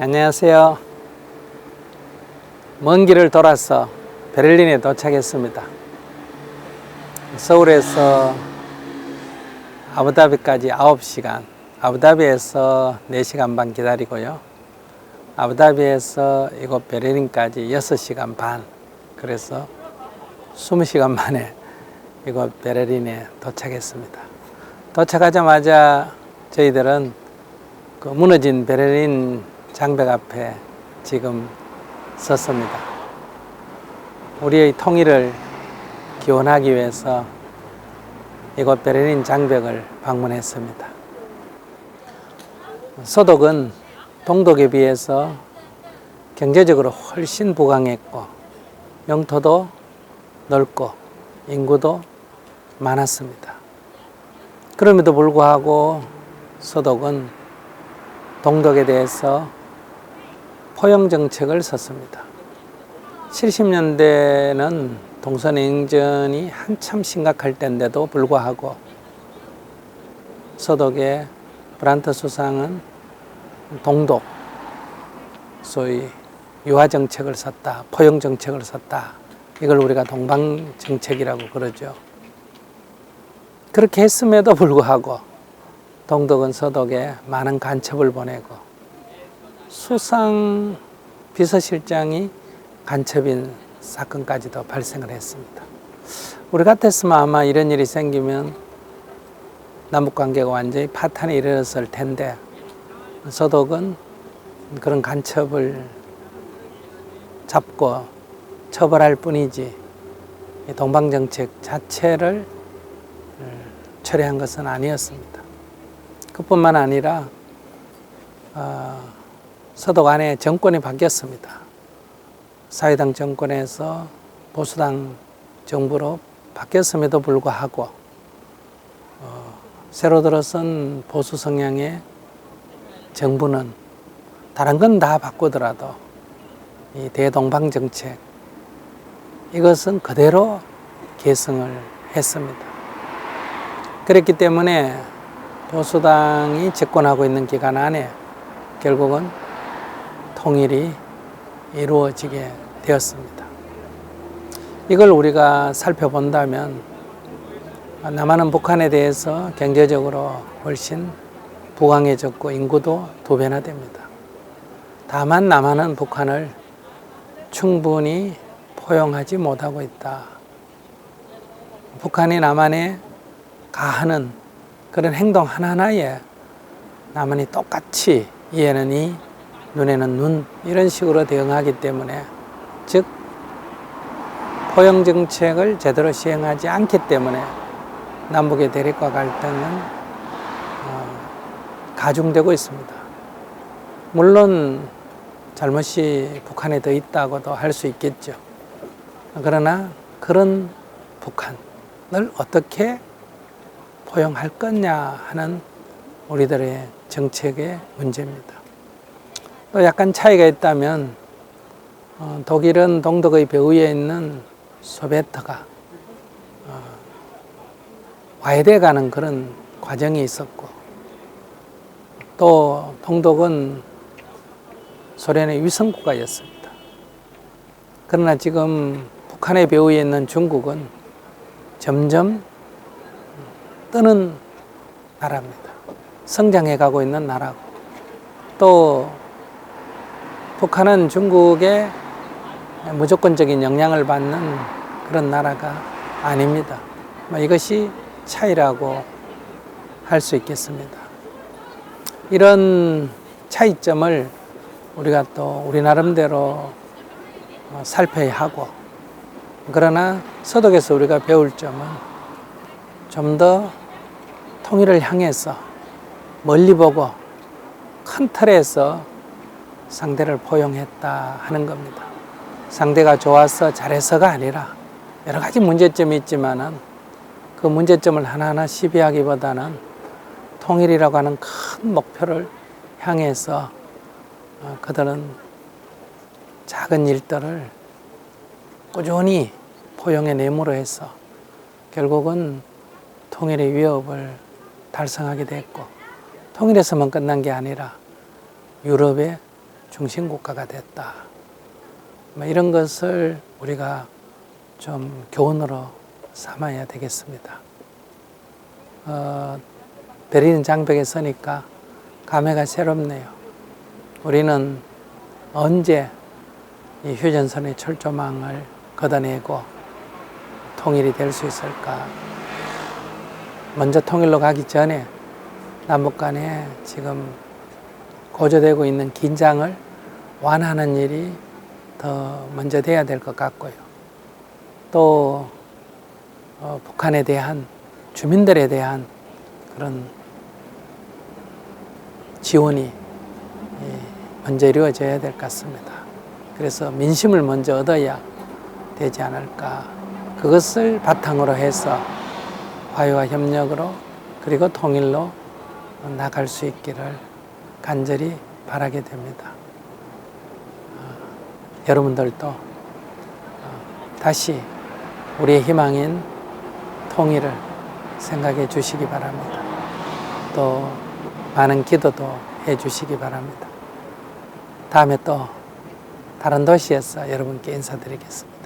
안녕하세요. 먼 길을 돌아서 베를린에 도착했습니다. 서울에서 아부다비까지 9시간, 아부다비에서 4시간 반 기다리고요. 아부다비에서 이곳 베를린까지 6시간 반. 그래서 20시간 만에 이곳 베를린에 도착했습니다. 도착하자마자 저희들은 그 무너진 베를린 장벽 앞에 지금 섰습니다. 우리의 통일을 기원하기 위해서 이곳 베를린 장벽을 방문했습니다. 서독은 동독에 비해서 경제적으로 훨씬 부강했고 영토도 넓고 인구도 많았습니다. 그럼에도 불구하고 서독은 동독에 대해서 포용 정책을 썼습니다. 70년대는 동서냉전이 한참 심각할 때인데도 불구하고 서독의 브란트 수상은 동독, 소위 유화 정책을 썼다, 포용 정책을 썼다. 이걸 우리가 동방 정책이라고 그러죠. 그렇게 했음에도 불구하고 동독은 서독에 많은 간첩을 보내고 수상 비서실장이 간첩인 사건까지도 발생을 했습니다. 우리 같았으면 아마 이런 일이 생기면 남북 관계가 완전히 파탄에 이르렀을 텐데 서독은 그런 간첩을 잡고 처벌할 뿐이지 동방 정책 자체를 철회한 것은 아니었습니다. 그뿐만 아니라 어, 서독 안에 정권이 바뀌었습니다. 사회당 정권에서 보수당 정부로 바뀌었음에도 불구하고 어, 새로 들어선 보수 성향의 정부는 다른 건 다 바꾸더라도 이 대동방 정책 이것은 그대로 계승을 했습니다. 그랬기 때문에 보수당이 집권하고 있는 기간 안에 결국은 통일이 이루어지게 되었습니다. 이걸 우리가 살펴본다면 남한은 북한에 대해서 경제적으로 훨씬 부강해졌고 인구도 두 배나 됩니다. 다만 남한은 북한을 충분히 포용하지 못하고 있다. 북한이 남한에 가하는 그런 행동 하나하나에 남한이 똑같이 이에는 이, 눈에는 눈 이런 식으로 대응하기 때문에 즉 포용 정책을 제대로 시행하지 않기 때문에 남북의 대립과 갈등은 어, 가중되고 있습니다. 물론 잘못이 북한에 더 있다고도 할 수 있겠죠. 그러나 그런 북한을 어떻게 포용할 거냐 하는 우리들의 정책의 문제입니다. 또 약간 차이가 있다면 어, 독일은 동독의 벽위에 있는 소베트가 어, 와해돼 가는 그런 과정이 있었고 또 동독은 소련의 위성국가였습니다. 그러나 지금 북한의 배후에 있는 중국은 점점 뜨는 나라입니다. 성장해 가고 있는 나라고 또 북한은 중국의 무조건적인 영향을 받는 그런 나라가 아닙니다. 뭐 이것이 차이라고 할 수 있겠습니다. 이런 차이점을 우리가 또 우리 나름대로 어, 살펴야 하고 그러나 서독에서 우리가 배울 점은 좀 더 통일을 향해서 멀리 보고 큰 틀에서 상대를 포용했다 하는 겁니다. 상대가 좋아서 잘해서가 아니라 여러 가지 문제점이 있지만은 그 문제점을 하나하나 시비하기보다는 통일이라고 하는 큰 목표를 향해서 어, 그들은 작은 일들을 꾸준히 포용해 내므로 해서 결국은 통일의 위협을 달성하게 됐고 통일에서만 끝난 게 아니라 유럽의 중심 국가가 됐다. 뭐 이런 것을 우리가 좀 교훈으로 삼아야 되겠습니다. 어, 베를린 장벽에 서니까 감회가 새롭네요. 우리는 언제 이 휴전선의 철조망을 걷어내고 통일이 될 수 있을까? 먼저 통일로 가기 전에 남북 간에 지금 고조되고 있는 긴장을 완화하는 일이 더 먼저 돼야 될 것 같고요. 또 어, 북한에 대한 주민들에 대한 그런 지원이 예, 먼저 이루어져야 될 것 같습니다. 그래서 민심을 먼저 얻어야 되지 않을까. 그것을 바탕으로 해서 화해와 협력으로 그리고 통일로 나갈 수 있기를 간절히 바라게 됩니다. 어, 여러분들도 어, 다시 우리의 희망인 통일을 생각해 주시기 바랍니다. 또 많은 기도도 해 주시기 바랍니다. 다음에 또 다른 도시에서 여러분께 인사드리겠습니다.